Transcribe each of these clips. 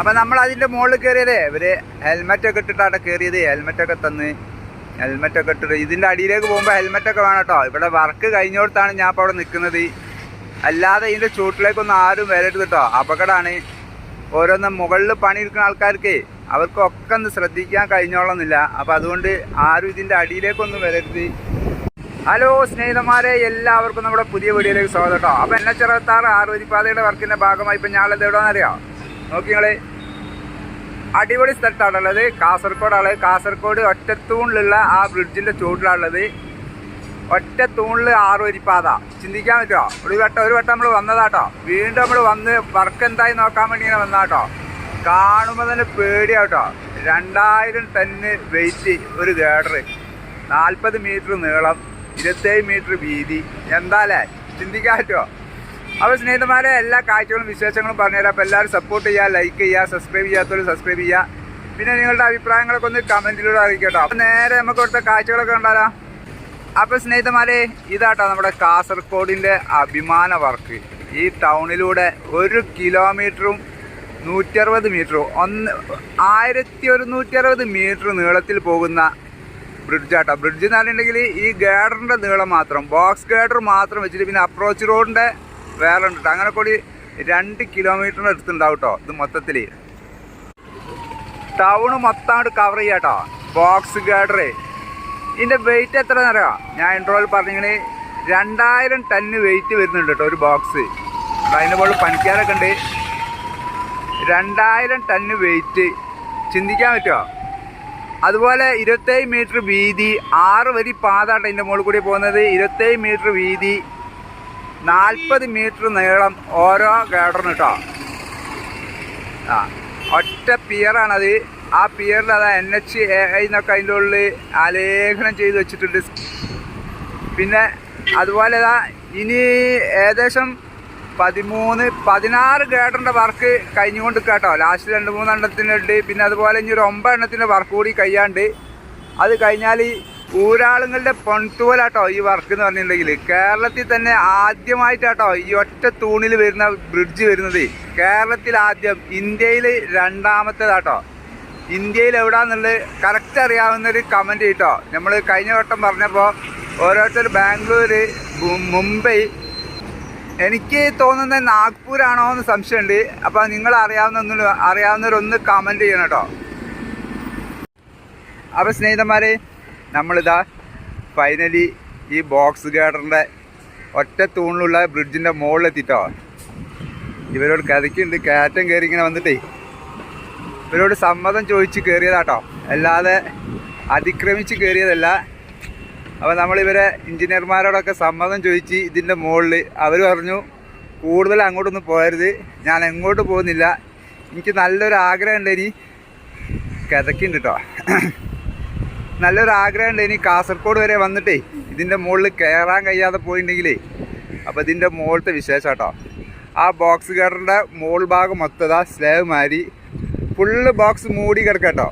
അപ്പം നമ്മൾ അതിന്റെ മുകളിൽ കയറിയതേ ഇവർ ഹെൽമെറ്റൊക്കെ ഇട്ടിട്ടാണ് കയറിയത്. ഹെൽമെറ്റൊക്കെ തന്ന് ഹെൽമെറ്റൊക്കെ ഇട്ടിട്ട് ഇതിന്റെ അടിയിലേക്ക് പോകുമ്പോൾ ഹെൽമെറ്റൊക്കെ വേണം കേട്ടോ. ഇവിടെ വർക്ക് കഴിഞ്ഞോടത്താണ് ഞാൻ ഇപ്പോൾ അവിടെ നിൽക്കുന്നത്. അല്ലാതെ ഇതിന്റെ ചൂട്ടിലേക്കൊന്നും ആരും വരരുത് കേട്ടോ. അപകടമാണ്. ഓരോന്ന് മുകളിൽ പണിയെടുക്കുന്ന ആൾക്കാർക്ക് അവർക്കൊക്കെ ഒന്ന് ശ്രദ്ധിക്കാൻ കഴിഞ്ഞോളന്നില്ല. അപ്പം അതുകൊണ്ട് ആരും ഇതിന്റെ അടിയിലേക്കൊന്നും വരരുത്. ഹലോ സ്നേഹിതന്മാരെ എല്ലാവർക്കും നമ്മുടെ പുതിയ വീഡിയോയിലേക്ക് സ്വാഗതം കേട്ടോ. അപ്പം എന്നെ ചെറുത്താറ് ആറുവരിപ്പാതയുടെ വർക്കിന്റെ ഭാഗമായി. ഇപ്പം ഞാളത് എവിടെയാണെന്നറിയാം നോക്കി അടിപൊളി സ്ഥലത്താണുള്ളത്. കാസർഗോഡാണ്. കാസർഗോഡ് ഒറ്റത്തൂണിലുള്ള ആ ബ്രിഡ്ജിന്റെ ചുവട്ടിലാണുള്ളത്. ഒറ്റ തൂണിൽ ആറുവരിപ്പാത ചിന്തിക്കാൻ പറ്റുമോ ഒരു വട്ടം ഒരു വട്ടം നമ്മൾ വന്നതാട്ടോ. വീണ്ടും നമ്മൾ വന്ന് വർക്ക് എന്തായി നോക്കാൻ വേണ്ടി ഇങ്ങനെ വന്നാട്ടോ കാണുമ്പോൾ തന്നെ പേടിയാട്ടോ. രണ്ടായിരം ടന്ന് വെയിറ്റ് ഒരു ഗേഡർ. നാൽപ്പത് മീറ്റർ നീളം ഇരുപത്തേഴ് മീറ്റർ വീതി. എന്താല്ലേ? ചിന്തിക്കാൻ പറ്റുമോ അപ്പോൾ സ്നേഹിതന്മാരെ എല്ലാ കാഴ്ചകളും വിശേഷങ്ങളും പറഞ്ഞുതരാം. അപ്പോൾ എല്ലാവരും സപ്പോർട്ട് ചെയ്യുക ലൈക്ക് ചെയ്യുക സബ്സ്ക്രൈബ് ചെയ്യാത്തവർ സബ്സ്ക്രൈബ് ചെയ്യുക. പിന്നെ നിങ്ങളുടെ അഭിപ്രായങ്ങളൊക്കെ ഒന്ന് കമന്റിലൂടെ അറിയിക്കട്ടോ. അപ്പോൾ നേരെ നമുക്ക് ഇവിടുത്തെ കാഴ്ചകളൊക്കെ ഉണ്ടാകാം അപ്പോൾ സ്നേഹിതന്മാരെ ഇതാട്ടോ നമ്മുടെ കാസർഗോഡിന്റെ അഭിമാന വർക്ക്. ഈ ടൗണിലൂടെ ഒരു കിലോമീറ്ററും നൂറ്ററുപത് മീറ്ററും ഒന്ന് ആയിരത്തി ഒരുന്നൂറ്റി അറുപത് മീറ്റർ നീളത്തിൽ പോകുന്ന ബ്രിഡ്ജാട്ടോ ബ്രിഡ്ജ് എന്ന് പറഞ്ഞിട്ടുണ്ടെങ്കിൽ ഈ ഗേഡറിന്റെ നീളം മാത്രം ബോക്സ് ഗേഡർ മാത്രം വെച്ചിട്ട് പിന്നെ അപ്രോച്ച് റോഡിന്റെ വേറെ ഉണ്ട്. അങ്ങനെ കൂടി രണ്ട് കിലോമീറ്ററിന് അടുത്തുണ്ടാവും കേട്ടോ ഇത് മൊത്തത്തിൽ ടൗണ് മൊത്തം കവർ കവർ കേട്ടോ ബോക്സ് ഗേഡർ ഇതിന്റെ വെയിറ്റ് എത്ര അറിയാം? ഞാൻ ഇൻട്രോയിൽ പറഞ്ഞിങ്ങനെ രണ്ടായിരം ടണ്ണ് വെയിറ്റ് വരുന്നുണ്ട് കേട്ടോ ഒരു ബോക്സ് അതിന്റെ പോലെ പണിക്കാരൊക്കെ ഉണ്ട്. രണ്ടായിരം ടണ്ണ് വെയിറ്റ് ചിന്തിക്കാൻ പറ്റുമോ അതുപോലെ ഇരുപത്തേഴ് മീറ്റർ വീതി ആറ് വരി പാതാട്ടോ ഇതിന്റെ മുകളിൽ കൂടി പോകുന്നത്. ഇരുപത്തേഴ് മീറ്റർ വീതി നാൽപ്പത് മീറ്റർ നീളം ഓരോ ഗേഡറിന് കേട്ടോ ആ ഒറ്റ പിയറാണത്. ആ പിയറിൽ അത് എൻ എച്ച് എ എന്നൊക്കെ അതിന്റെ ഉള്ളിൽ ആലേഖനം ചെയ്ത് വെച്ചിട്ടുണ്ട്. പിന്നെ അതുപോലെ ഇതാ ഇനി ഏകദേശം പതിമൂന്ന് പതിനാറ് ഗേഡറിന്റെ വർക്ക് കഴിഞ്ഞുകൊണ്ട് കേട്ടോ ലാസ്റ്റ് രണ്ട് മൂന്നെണ്ണത്തിനുണ്ട്. പിന്നെ അതുപോലെ ഇനി ഒരു ഒമ്പത് എണ്ണത്തിന്റെ വർക്ക് കൂടി കഴിയാണ്ട്. അത് കഴിഞ്ഞാൽ ഊരാളുങ്ങളുടെ പൊൺതൂലാട്ടോ ഈ വർക്ക് എന്ന് പറഞ്ഞിട്ടുണ്ടെങ്കിൽ കേരളത്തിൽ തന്നെ ആദ്യമായിട്ടാട്ടോ ഈ ഒറ്റ തൂണിൽ വരുന്ന ബ്രിഡ്ജ് വരുന്നത്. കേരളത്തിൽ ആദ്യം ഇന്ത്യയിൽ രണ്ടാമത്തേതാട്ടോ. ഇന്ത്യയിൽ എവിടാന്നുള്ളത് കറക്റ്റ് അറിയാവുന്ന ഒരു കമന്റ് കേട്ടോ നമ്മൾ കഴിഞ്ഞ വട്ടം പറഞ്ഞപ്പോൾ ഓരോരുത്തർ ബാംഗ്ലൂർ മുംബൈ. എനിക്ക് തോന്നുന്നത് നാഗ്പൂരാണോ എന്ന് സംശയമുണ്ട്. അപ്പോൾ നിങ്ങൾ അറിയാവുന്ന അറിയാവുന്നവരൊന്ന് കമന്റ് ചെയ്യണം കേട്ടോ. അപ്പോൾ സ്നേഹിതന്മാരെ നമ്മളിതാ ഫൈനലി ഈ ബോക്സ് ഗാർഡറിന്റെ ഒറ്റ തൂണിലുള്ള ബ്രിഡ്ജിന്റെ മുകളിലെത്തിട്ടോ ഇവരോട് കഥയ്ക്കുണ്ട് കയറ്റം കയറി ഇങ്ങനെ വന്നിട്ടേ. ഇവരോട് സമ്മതം ചോദിച്ച് കയറിയതാട്ടോ അല്ലാതെ അതിക്രമിച്ച് കയറിയതല്ല അപ്പോൾ നമ്മളിവരെ എഞ്ചിനീയർമാരോടൊക്കെ സമ്മതം ചോദിച്ച് ഇതിന്റെ മുകളിൽ അവർ പറഞ്ഞു കൂടുതൽ അങ്ങോട്ടൊന്നും പോകരുത്. ഞാൻ എങ്ങോട്ട് പോകുന്നില്ല. എനിക്ക് നല്ലൊരു ആഗ്രഹം ഉണ്ട് ഇനി കിതക്കുണ്ട് കേട്ടോ നല്ലൊരു ആഗ്രഹം ഉണ്ട് ഇനി കാസർഗോഡ് വരെ വന്നിട്ടേ ഇതിന്റെ മുകളിൽ കയറാൻ കഴിയാതെ പോയിട്ടുണ്ടെങ്കിലേ അപ്പോൾ ഇതിന്റെ മുകളിലത്തെ വിശേഷം കേട്ടോ. ആ ബോക്സ് ഗാർഡറിന്റെ മുകൾ ഭാഗം മൊത്തതാ സ്ലേവ് മാരി ഫുള്ള് ബോക്സ് മൂടി കിടക്കട്ടോ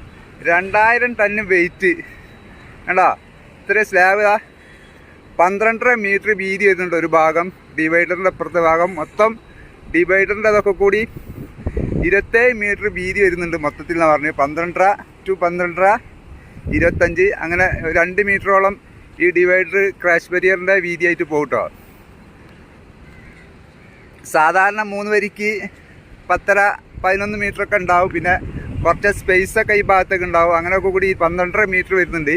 രണ്ടായിരം ടണ്ണ് വെയിറ്റ് കണ്ടോ? ഇത്ര സ്ലാബ് ഇതാ പന്ത്രണ്ടര മീറ്റർ വീതി വരുന്നുണ്ട് ഒരു ഭാഗം. ഡിവൈഡറിന്റെ അപ്പുറത്തെ ഭാഗം മൊത്തം ഡിവൈഡറിന്റെ അതൊക്കെ കൂടി ഇരുപത്തേഴ് മീറ്റർ വീതി വരുന്നുണ്ട് മൊത്തത്തിൽ എന്ന് പറഞ്ഞു. പന്ത്രണ്ടര ടു പന്ത്രണ്ടര ഇരുപത്തഞ്ച് അങ്ങനെ രണ്ട് മീറ്ററോളം ഈ ഡിവൈഡർ ക്രാഷ് ബരിയറിന്റെ വീതിയായിട്ട് പോകും കേട്ടോ സാധാരണ മൂന്ന് വരിക്ക് പത്തര പതിനൊന്ന് മീറ്ററൊക്കെ ഉണ്ടാവും. പിന്നെ കുറച്ച് സ്പേസൊക്കെ ഈ ഭാഗത്തൊക്കെ ഉണ്ടാവും. അങ്ങനെയൊക്കെ കൂടി പന്ത്രണ്ടര മീറ്റർ വരുന്നുണ്ട്.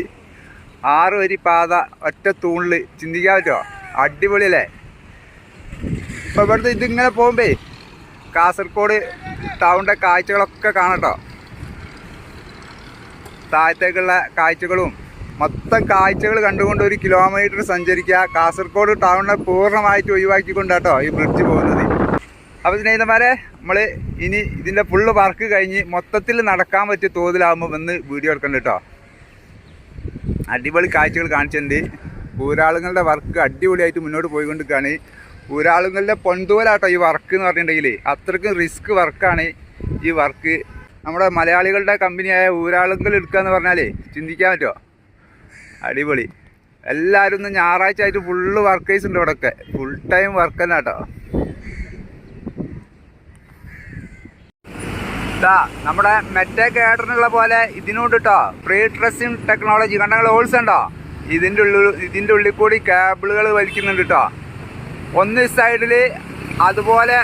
ആറ് വരി പാത ഒറ്റ തൂണിൽ ചിന്തിക്കാൻ പറ്റുമോ അടിപൊളിയല്ലേ? ഇപ്പോൾ ഇവിടുത്തെ ഇതിങ്ങനെ പോകുമ്പേ കാസർഗോഡ് ടൗണിന്റെ കാഴ്ചകളൊക്കെ കാണട്ടോ താഴത്തേക്കുള്ള കാഴ്ചകളും മൊത്തം കാഴ്ചകൾ കണ്ടുകൊണ്ട് ഒരു കിലോമീറ്റർ സഞ്ചരിക്കുക. കാസർഗോഡ് ടൗണിനെ പൂർണമായിട്ട് ഒഴിവാക്കിക്കൊണ്ടാട്ടോ ഈ ബ്രിഡ്ജ് പോകുന്നത്. അപ്പോൾ സ്നേഹിതന്മാരെ നമ്മൾ ഇനി ഇതിന്റെ ഫുള്ള് വർക്ക് കഴിഞ്ഞ് മൊത്തത്തിൽ നടക്കാൻ പറ്റിയ തോതിലാകുമ്പോൾ വന്ന് വീഡിയോ എടുക്കണ്ട കേട്ടോ. അടിപൊളി കാഴ്ചകൾ കാണിച്ചിട്ടുണ്ട്. ഊരാളുകളുടെ വർക്ക് അടിപൊളിയായിട്ട് മുന്നോട്ട് പോയിക്കൊണ്ടിരിക്കുകയാണ്. ഊരാളുകളുടെ പൊൻതൂലാട്ടോ ഈ വർക്ക് എന്ന് പറഞ്ഞിട്ടുണ്ടെങ്കിൽ അത്രയ്ക്കും റിസ്ക് വർക്കാണ് ഈ വർക്ക് നമ്മുടെ മലയാളികളുടെ കമ്പനിയായ ഊരാളുങ്കൽ എടുക്കുക എന്ന് പറഞ്ഞാലേ ചിന്തിക്കാൻ പറ്റുമോ അടിപൊളി. എല്ലാവരും ഇന്ന് ഞായറാഴ്ച ആയിട്ട് ഫുള്ള് വർക്കേഴ്സ് ഉണ്ട് ഇവിടെയൊക്കെ ഫുൾ ടൈം വർക്ക് തന്നെ കേട്ടോ. ഇതാ നമ്മുടെ മെറ്റേ കേട്ടറിനുള്ള പോലെ ഇതിനോട് കേട്ടോ പ്രീ ഡ്രസ്സിംഗ് ടെക്നോളജി കണ്ടങ്ങൾ ഹോൾസ് ഉണ്ടോ ഇതിന്റെ ഉള്ളിൽ ഇതിന്റെ ഉള്ളിൽ കൂടി കേബിളുകൾ വലിക്കുന്നുണ്ട് കേട്ടോ ഒന്ന് സൈഡിൽ അതുപോലെ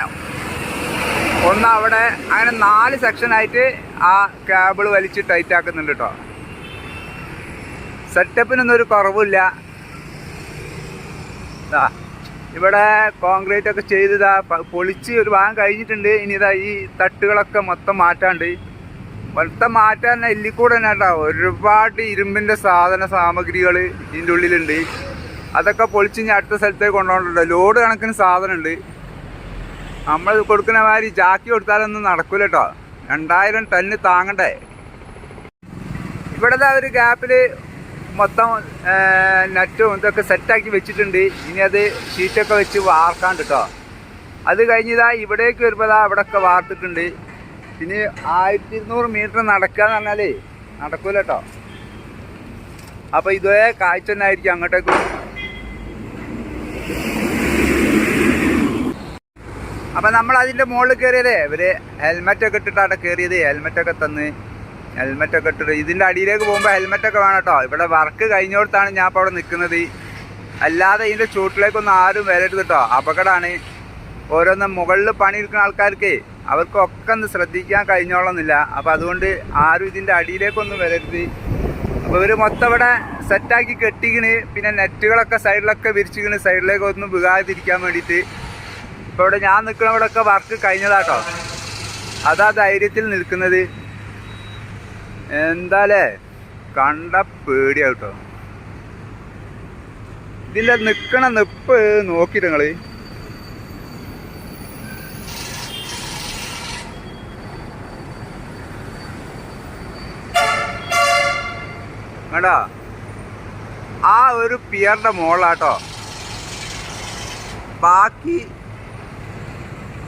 ഒന്ന് അവിടെ അങ്ങനെ നാല് സെക്ഷനായിട്ട് ആ കേബിൾ വലിച്ച് ടൈറ്റ് ആക്കുന്നുണ്ട് കേട്ടോ സെറ്റപ്പിനൊന്നും ഒരു കുറവില്ല. ഇവിടെ കോൺക്രീറ്റ് ഒക്കെ ചെയ്തതാ പൊളിച്ച് ഒരു ഭാഗം കഴിഞ്ഞിട്ടുണ്ട്. ഇനി ഇതാ ഈ തട്ടുകളൊക്കെ മൊത്തം മാറ്റാണ്ട്. മൊത്തം മാറ്റാൻ എല്ലിക്കൂടെ തന്നെ കേട്ടോ ഒരുപാട് ഇരുമ്പിന്റെ സാധന സാമഗ്രികൾ ഇതിന്റെ ഉള്ളിലുണ്ട്. അതൊക്കെ പൊളിച്ച് ഇനി അടുത്ത സ്ഥലത്തേക്ക് കൊണ്ടുപോകണ്ടല്ലോ ലോഡ് കണക്കിന് സാധനമുണ്ട്. നമ്മൾ കൊടുക്കുന്ന മാതിരി ജാക്കി കൊടുത്താലൊന്നും നടക്കൂല കേട്ടോ രണ്ടായിരം ടണ്ണ് താങ്ങണ്ടേ. ഇവിടുത്തെ ഒരു ഗ്യാപ്പിൽ മൊത്തം നെറ്റും ഇതൊക്കെ സെറ്റാക്കി വെച്ചിട്ടുണ്ട്. ഇനി അത് ഷീറ്റൊക്കെ വെച്ച് വാർക്കാണ്ട് കേട്ടോ അത് കഴിഞ്ഞതാ ഇവിടേക്ക് വരുമ്പോൾ ഇവിടെയൊക്കെ വാർത്തിട്ടുണ്ട്. ഇനി ആയിരത്തി ഇരുന്നൂറ് മീറ്റർ നടക്കുക എന്ന് പറഞ്ഞാലേ നടക്കൂല കേട്ടോ അപ്പോൾ ഇതേ കാഴ്ച തന്നെ ആയിരിക്കും അങ്ങോട്ടേക്ക് അപ്പൊ നമ്മൾ അതിന്റെ മുകളിൽ കയറിയതേ ഇവർ ഹെൽമെറ്റ് ഒക്കെ ഇട്ടിട്ടാണ് കയറിയത്. ഹെൽമെറ്റ് ഒക്കെ തന്ന് ഹെൽമെറ്റ് ഒക്കെ ഇട്ടിട്ട് ഇതിന്റെ അടിയിലേക്ക് പോകുമ്പോൾ ഹെൽമെറ്റ് ഒക്കെ വേണം കേട്ടോ. ഇവിടെ വർക്ക് കഴിഞ്ഞോടത്താണ് ഞാൻ ഇപ്പോൾ അവിടെ നിൽക്കുന്നത്. അല്ലാതെ ഇതിന്റെ ചൂട്ടിലേക്കൊന്നും ആരും വരരുത് കേട്ടോ. അപകടമാണ്. ഓരോന്നും മുകളിൽ പണിയെടുക്കുന്ന ആൾക്കാർക്ക് അവർക്കൊക്കെ ഒന്ന് ശ്രദ്ധിക്കാൻ കഴിഞ്ഞോളന്നില്ല. അപ്പോൾ അതുകൊണ്ട് ആരും ഇതിന്റെ അടിയിലേക്കൊന്നും വരരുത്. അപ്പോൾ ഇവർ മൊത്തം ഇവിടെ സെറ്റാക്കി കെട്ടിക്കണ്. പിന്നെ നെറ്റുകളൊക്കെ സൈഡിലൊക്കെ വിരിച്ചിക്കണ്. സൈഡിലേക്ക് ഒന്നും വികാതിരിക്കാൻ വേണ്ടിയിട്ട്. ഇപ്പോൾ ഇവിടെ ഞാൻ നിൽക്കുന്ന ഇവിടെയൊക്കെ വർക്ക് കഴിഞ്ഞതാട്ടോ. അതാ ധൈര്യത്തിൽ നിൽക്കുന്നത്. എന്താലേ? കണ്ട പേടിയാട്ടോ. ഇതിലെ നിക്കണ നിപ്പ് നോക്കിയിട്ട് നിങ്ങൾ. കണ്ടോ? ആ ഒരു പിയറിന്റെ മോളാട്ടോ ബാക്കി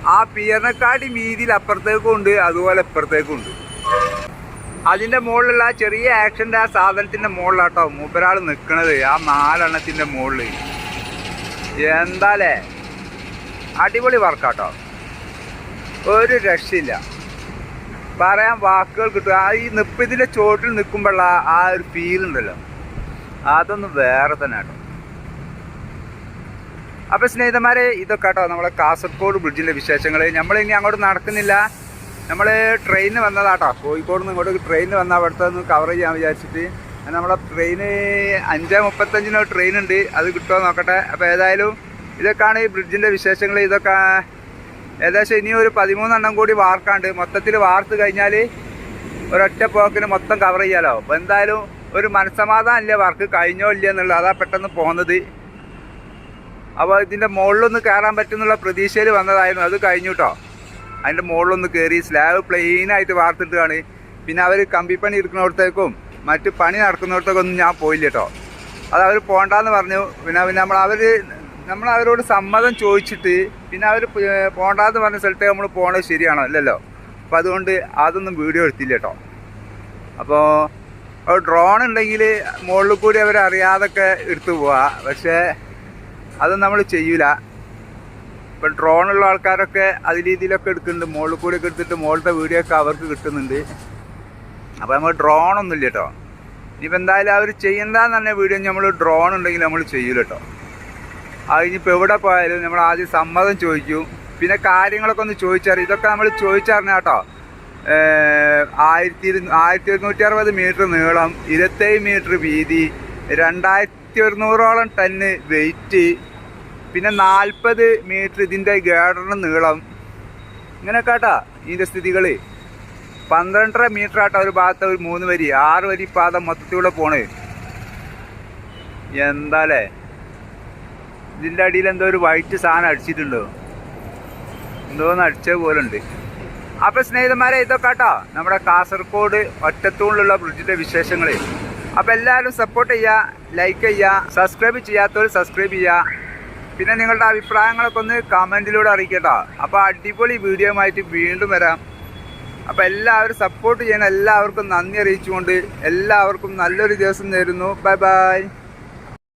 ആ പിയറിനെക്കാട്ടി വീതിയിൽ അപ്പുറത്തേക്കും ഉണ്ട് അതുപോലെ ഇപ്പുറത്തേക്കും ഉണ്ട്. അതിന്റെ മുകളിലുള്ള ആ ചെറിയ ആക്ഷന്റെ ആ സാധനത്തിന്റെ മുകളിലാട്ടോ മൂപ്പരാൾ നിൽക്കണത് ആ നാലെണ്ണത്തിന്റെ മുകളിൽ എന്താലേ? അടിപൊളി വർക്കാട്ടോ. ഒരു രക്ഷയില്ല. പറയാൻ വാക്കുകൾ കിട്ടും. ആ ഈ നിപ്പ് ചോട്ടിൽ നിൽക്കുമ്പോഴുള്ള ആ ഒരു ഫീൽ ഉണ്ടല്ലോ. അതൊന്നും വേറെ തന്നെ കേട്ടോ അപ്പൊ സ്നേഹിതന്മാരെ ഇതൊക്കെ കേട്ടോ നമ്മളെ കാസർഗോഡ് ബ്രിഡ്ജിന്റെ വിശേഷങ്ങൾ ഇനി അങ്ങോട്ട് നടക്കുന്നില്ല. നമ്മൾ ട്രെയിനിന് വന്നതാട്ടോ. കോഴിക്കോട് നിന്ന് ഇങ്ങോട്ട് ട്രെയിനിന് വന്ന അവിടുത്തെ ഒന്ന് കവർ ചെയ്യാൻ വിചാരിച്ചിട്ട്. നമ്മളെ ട്രെയിന് അഞ്ച് മുപ്പത്തഞ്ചിനോ ട്രെയിൻ ഉണ്ട്. അത് കിട്ടുമോ നോക്കട്ടെ. അപ്പോൾ ഏതായാലും ഇതൊക്കെയാണ് ഈ ബ്രിഡ്ജിന്റെ വിശേഷങ്ങൾ ഇതൊക്കെ ഏകദേശം ഇനി ഒരു പതിമൂന്നെണ്ണം കൂടി വാർക്കാണ്ട്. മൊത്തത്തിൽ വാർത്ത് കഴിഞ്ഞാൽ ഒരൊറ്റ പോക്കിന് മൊത്തം കവർ ചെയ്യാലോ. അപ്പോൾ എന്തായാലും ഒരു മനസ്സമാധാനം ഇല്ല വർക്ക്? കഴിഞ്ഞോ ഇല്ല എന്നുള്ളത്. അതാ പെട്ടെന്ന് പോകുന്നത് അപ്പോൾ ഇതിന്റെ മുകളിലൊന്ന് കയറാൻ പറ്റുന്നുള്ള പ്രതീക്ഷയിൽ വന്നതായിരുന്നു. അത് കഴിഞ്ഞു കേട്ടോ അതിന്റെ മുകളിലൊന്ന് കയറി സ്ലാബ് പ്ലെയിനായിട്ട് വാർത്തിട്ടാണ് പിന്നെ അവർ കമ്പിപ്പണി എടുക്കുന്നിടത്തേക്കും മറ്റ് പണി നടക്കുന്നിടത്തേക്കും ഒന്നും ഞാൻ പോയില്ല കേട്ടോ അത് അവർ പോകണ്ടെന്ന് പറഞ്ഞു. പിന്നെ പിന്നെ നമ്മൾ അവർ നമ്മൾ അവരോട് സമ്മതം ചോദിച്ചിട്ട് പിന്നെ അവർ പോകണ്ടെന്ന് പറഞ്ഞ സ്ഥലത്തേക്ക് നമ്മൾ പോകണത് ശരിയാണോ അല്ലല്ലോ അപ്പോൾ അതുകൊണ്ട് അതൊന്നും വീഡിയോ എടുത്തില്ല കേട്ടോ അപ്പോൾ ഡ്രോൺ ഉണ്ടെങ്കിൽ മുകളിൽ കൂടി അവരറിയാതൊക്കെ എടുത്തു പോവാ. പക്ഷേ അത് നമ്മൾ ചെയ്യൂല. ഇപ്പം ഡ്രോണുള്ള ആൾക്കാരൊക്കെ അത് രീതിയിലൊക്കെ എടുക്കുന്നുണ്ട്. മുകളിൽ കൂടി ഒക്കെ എടുത്തിട്ട് മുകളിലത്തെ വീഡിയോ ഒക്കെ അവർക്ക് കിട്ടുന്നുണ്ട്. അപ്പോൾ നമ്മൾ ഡ്രോണൊന്നുമില്ല കേട്ടോ ഇനിയിപ്പോൾ എന്തായാലും അവർ ചെയ്യണ്ടെന്ന് തന്നെ വീഡിയോ നമ്മൾ ഡ്രോൺ ഉണ്ടെങ്കിൽ നമ്മൾ ചെയ്യൂല കേട്ടോ അതിനിപ്പോൾ എവിടെ പോയാലും നമ്മൾ ആദ്യം സമ്മതം ചോദിക്കും. പിന്നെ കാര്യങ്ങളൊക്കെ ഒന്ന് ചോദിച്ചറിയും. ഇതൊക്കെ നമ്മൾ ചോദിച്ചറിഞ്ഞ കേട്ടോ ആയിരത്തി ആയിരത്തി ഒരുന്നൂറ്റി അറുപത് മീറ്റർ നീളം ഇരുപത്തേഴ് മീറ്റർ വീതി രണ്ടായിരത്തി ഒരുന്നൂറോളം ടണ്ണ് വെയിറ്റ് പിന്നെ നാൽപ്പത് മീറ്റർ ഇതിന്റെ ഗേഡറിന് നീളം. ഇങ്ങനെ കേട്ടാ ഇതിന്റെ സ്ഥിതികൾ പന്ത്രണ്ടര മീറ്റർ ആട്ടോ ഒരു ഭാഗത്ത് ഒരു മൂന്ന് വരി ആറ് വരി പാത മൊത്തത്തിലൂടെ പോണേ. എന്താലേ? ഇതിന്റെ അടിയിൽ എന്തോ ഒരു വൈറ്റ് സാധനം അടിച്ചിട്ടുണ്ടോ. എന്തോന്ന് അടിച്ച പോലെ ഉണ്ട് അപ്പൊ സ്നേഹിതന്മാരെ ഇതൊക്കെ കേട്ടോ നമ്മുടെ കാസർഗോഡ് ഒറ്റത്തൂണിലുള്ള ബ്രിഡ്ജിന്റെ വിശേഷങ്ങൾ അപ്പൊ എല്ലാവരും സപ്പോർട്ട് ചെയ്യുക ലൈക്ക് ചെയ്യുക സബ്സ്ക്രൈബ് ചെയ്യാത്തവർ സബ്സ്ക്രൈബ് ചെയ്യുക. പിന്നെ നിങ്ങളുടെ അഭിപ്രായങ്ങളൊക്കെ ഒന്ന് കമന്റിലൂടെ അറിയിക്കട്ടോ. അപ്പോൾ അടിപൊളി വീഡിയോ ആയിട്ട് വീണ്ടും വരാം. അപ്പോൾ എല്ലാവരും സപ്പോർട്ട് ചെയ്യുന്ന എല്ലാവർക്കും നന്ദി അറിയിച്ചുകൊണ്ട് എല്ലാവർക്കും നല്ലൊരു ദിവസം നേരുന്നു. Bye bye